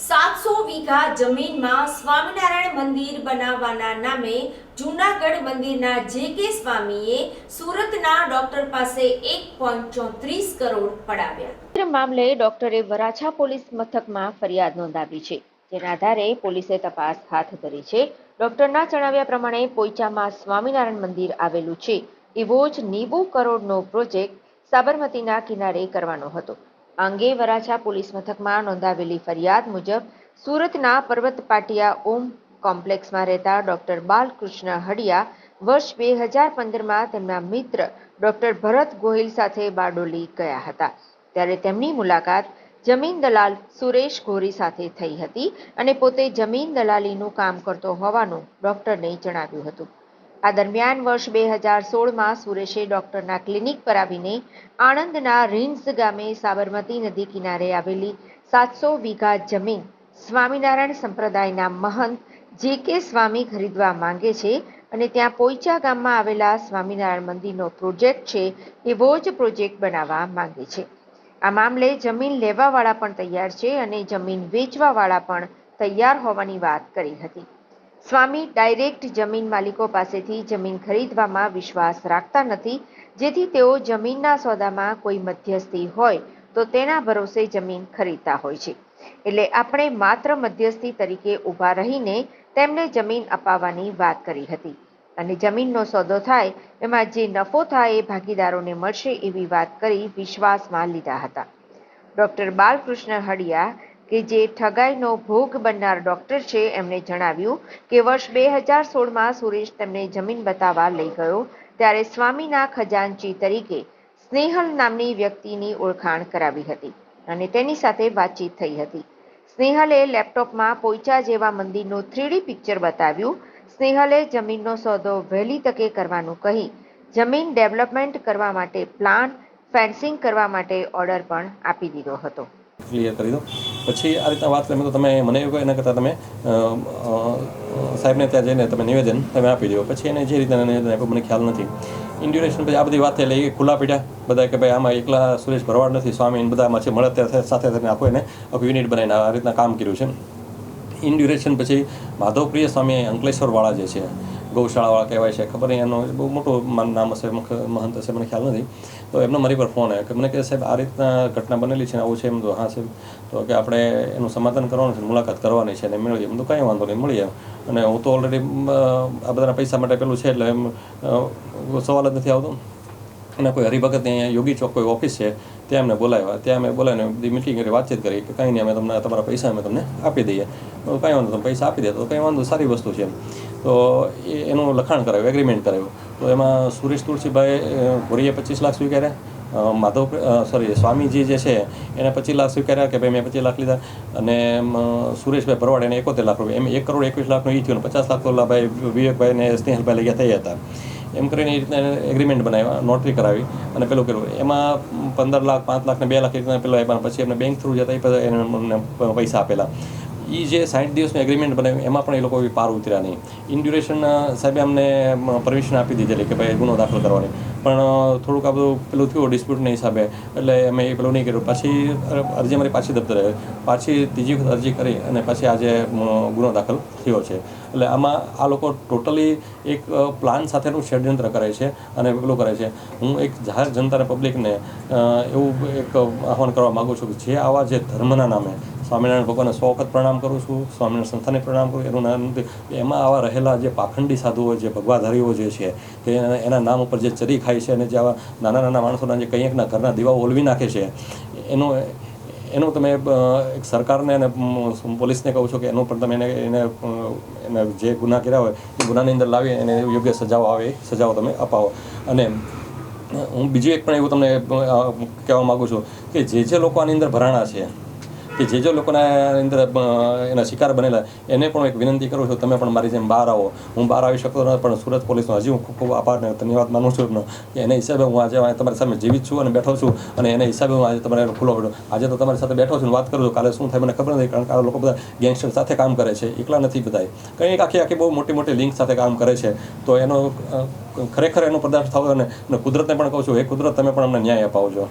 સાતસો વીઘા જમીનમાં સ્વામિનારાયણ મંદિર બનાવવાના નામે જૂનાગઢ મંદિરના જે કે સ્વામીએ સુરતના ડોક્ટર પાસે એક પોઈન્ટ ચોત્રીસ કરોડ પડાવ્યા. મામલે ડોક્ટરે વરાછા પોલીસ મથકમાં ફરિયાદ નોંધાવી છે, જેના આધારે પોલીસે તપાસ હાથ ધરી છે. ડોક્ટરના જણાવ્યા પ્રમાણે પોઈચામાં સ્વામિનારાયણ મંદિર આવેલું છે. એવો જ નેવું કરોડનો પ્રોજેક્ટ સાબરમતીના કિનારે કરવાનો હતો. આ અંગે વરાછા પોલીસ મથકમાં નોંધાવેલી ફરિયાદ મુજબ સુરતના પર્વત પાટિયા ઓમ કોમ્પ્લેક્સમાં રહેતા ડોક્ટર બાલકૃષ્ણ હડિયા વર્ષ બે હજાર પંદરમાં તેમના મિત્ર ડોક્ટર ભરત ગોહિલ સાથે બારડોલી ગયા હતા. ત્યારે તેમની મુલાકાત જમીન દલાલ સુરેશ ગોરી સાથે થઈ હતી અને પોતે જમીન દલાલીનું કામ કરતો હોવાનું ડોક્ટરને જણાવ્યું હતું. આ દરમિયાન વર્ષ બે હજાર સોળમાં સુરેશે ડોક્ટરના ક્લિનિક પર આવીને આણંદના રીન્સ ગામે સાબરમતી નદી કિનારે આવેલી સાતસો વીઘા જમીન સ્વામિનારાયણ સંપ્રદાયના મહંત જે કે સ્વામી ખરીદવા માંગે છે અને ત્યાં પોઈચા ગામમાં આવેલા સ્વામિનારાયણ મંદિરનો પ્રોજેક્ટ છે એવો જ પ્રોજેક્ટ બનાવવા માંગે છે. આ મામલે જમીન લેવાવાળા પણ તૈયાર છે અને જમીન વેચવાવાળા પણ તૈયાર હોવાની વાત કરી હતી. સ્વામી ડાયરેક્ટ જમીન માલિકો પાસેથી જમીન ખરીદવામાં વિશ્વાસ રાખતા નથી. જેથી તેઓ જમીનના સોદામાં કોઈ મધ્યસ્થી હોય તો તેના ભરોસે જમીન ખરીદતા હોય છે. એટલે આપણે માત્ર મધ્યસ્થી તરીકે ઊભા રહીને તેમને જમીન અપાવવાની વાત કરી હતી. અને જમીનનો સોદો થાય, એમાં જે નફો થાય એ ભાગીદારોને મળશે એવી વાત કરી વિશ્વાસમાં લીધા હતા. ડૉક્ટર બાલકૃષ્ણ હડિયા કે જે ઠગાઈનો ભોગ બનનાર ડોક્ટર છે, એમણે જણાવ્યું કે વર્ષ બે હજાર સોળમાં સુરેશ તેમને જમીન બતાવવા લઈ ગયો, ત્યારે સ્વામીના ખજાનચી તરીકે સ્નેહલ નામની વ્યક્તિની ઓળખાણ કરાવી હતી અને તેની સાથે વાતચીત થઈ હતી. સ્નેહલે લેપટોપમાં પોઈચા જેવા મંદિરનું થ્રીડી પિક્ચર બતાવ્યું. સ્નેહલે જમીનનો સોદો વહેલી તકે કરવાનું કહી જમીન ડેવલપમેન્ટ કરવા માટે પ્લાન, ફેન્સિંગ કરવા માટે ઓર્ડર પણ આપી દીધો હતો. ક્લિયર કરી દો. પછી આ રીતના વાત કરીએ તો તમે મને એવું કહો, એના કરતાં તમે સાહેબને ત્યાં જઈને તમે નિવેદન તમે આપી દો. પછી એને જે રીતના નિવેદન આપ્યું મને ખ્યાલ નથી. ઇન્ડ્યુરેશન પછી આ બધી વાત થઈ એ ખુલ્લા પીડ્યા બધા કે ભાઈ આમાં એકલા સુરેશ ભરવાડ નથી, સ્વામી બધામાં છે, મળે ત્યારે સાથે થઈને આખું એને આખું યુનિટ બનાવીને આ રીતના કામ કર્યું છે. ઇન ડ્યુરેશન પછી માધવપ્રિય સ્વામી અંકલેશ્વરવાળા જે છે ગૌશાળાવાળા કહેવાય છે, ખબર નહીં, એનો બહુ મોટું નામ હશે, મુખ, મહંત હશે, મને ખ્યાલ નથી. તો એમનો મારી પર ફોન આવ્યો કે મને કહે સાહેબ, આ રીતના ઘટના બનેલી છે ને આવું છે એમ તો, હા સાહેબ. તો કે આપણે એનું સમાધાન કરવાનું છે મુલાકાત કરવાની છે અને મેળવીએ. એમ તો કંઈ વાંધો નહીં, મળીએ. અને હું તો ઓલરેડી આ બધાના પૈસા માટે પેલું છે એટલે એમ સવાલ જ નથી આવતો. અને કોઈ હરિભગત અહીંયા યોગી ચોક કોઈ ઓફિસ છે, ત્યાં અમને બોલાવ્યા. ત્યાં અમે બોલાવીને બધી મિટિંગ કરી, વાતચીત કરી કે કંઈ નહીં, અમે તમને તમારા પૈસા અમે તમને આપી દઈએ. તો કંઈ વાંધો, તમે પૈસા આપી દે. તો કંઈ વાંધો, સારી વસ્તુ છે તો એ, એનું લખાણ કરાવ્યું એગ્રીમેન્ટ કરાયું તો એમાં સુરેશ તુલસીભાઈ ભોરીએ પચીસ લાખ સ્વીકાર્યા. માધવ સોરી સ્વામીજી જે છે, એને પચીસ લાખ સ્વીકાર્યા કે ભાઈ મેં પચીસ લાખ લીધા. અને સુરેશભાઈ ભરવાડ એને એકોતેર લાખ રૂપિયા. એમ, એક કરોડ એકવીસ લાખનો એ થયો પચાસ લાખ તો ભાઈ વિવેકભાઈ ને સ્નેહલભાઈ લઈ ગયા થયા હતા. એમ કરીને એ રીતના એગ્રીમેન્ટ બનાવ્યા નોટરી કરાવી અને પેલું કર્યું. એમાં પંદર લાખ, પાંચ લાખ ને બે લાખ રીતના પેલો આપ્યા પછી એમને બેંક થ્રુ જતા એ પૈસા આપેલા. એ જે સાઠ દિવસનું એગ્રીમેન્ટ બનાવ્યું, એમાં પણ એ લોકો પાર ઉતર્યા નહીં. ઇન ડ્યુરેશન સાહેબે અમને પરમિશન આપી દીધેલી કે ભાઈ ગુનો દાખલ કરવાની. પણ થોડુંક આ બધું પેલું થયું ડિસ્પ્યુટના હિસાબે, એટલે અમે એ પેલું નહીં કર્યું. પછી અરજી અમારી પાછી દફતરે. રહે પાછી ત્રીજી વખત અરજી કરી અને પછી આજે ગુનો દાખલ થયો છે. એટલે આમાં આ લોકો ટોટલી એક પ્લાન સાથેનું ષડયંત્ર કરે છે અને પેલું કરે છે. હું એક જાહેર જનતાને પબ્લિકને એવું એક આહવાન કરવા માગું છું કે જે આવા જે ધર્મના નામે સ્વામિનારાયણ ભગવાનને સો વખત પ્રણામ કરું છું, સ્વામિનારાયણ સંસ્થાને પ્રણામ કરું એનું નામ નથી. એમાં આવા રહેલા જે પાખંડી સાધુઓ, જે ભગવાધારીઓ જે છે કે એના- નામ ઉપર જે ચરી ખાય છે અને જે આવા નાના નાના માણસોના જે કંઈકના ઘરના દીવાઓ ઓલવી નાખે છે, એનો એનું તમે એક સરકારને અને પોલીસને કહું છું કે એનું પણ તમે એને એને એને જે ગુના કર્યા હોય, એ ગુનાની અંદર લાવી એને યોગ્ય સજાઓ આવે, એ સજાઓ તમે અપાવો. અને હું બીજું એક પણ એવું તમને કહેવા માગું છું કે જે જે લોકો આની અંદર ભરાણા છે કે જે જે લોકોના અંદર એના શિકાર બનેલા, એને પણ એક વિનંતી કરું છું, તમે પણ મારી જેમ બહાર આવો. હું બહાર આવી શકતો નથી, પણ સુરત પોલીસનો હજી હું ખૂબ ખૂબ આભાર અને ધન્યવાદ માનું છું કે એને હિસાબે હું આજે તમારી સામે જીવિત છું અને બેઠો છું, અને એના હિસાબે હું આજે તમારે ખુલ્લો પડ્યો આજે તો તમારી સાથે બેઠો છું વાત કરું છું, કાલે શું થાય મને ખબર નથી, કારણ કે આ લોકો બધા ગેંગસ્ટર સાથે કામ કરે છે, એકલા નથી બધા કંઈક આખી આખી બહુ મોટી મોટી લિંક સાથે કામ કરે છે, તો એનો ખરેખર એનો પદાર્થ થવો અને કુદરતને પણ કહું છું એ કુદરત, તમે પણ અમને ન્યાય અપાવજો.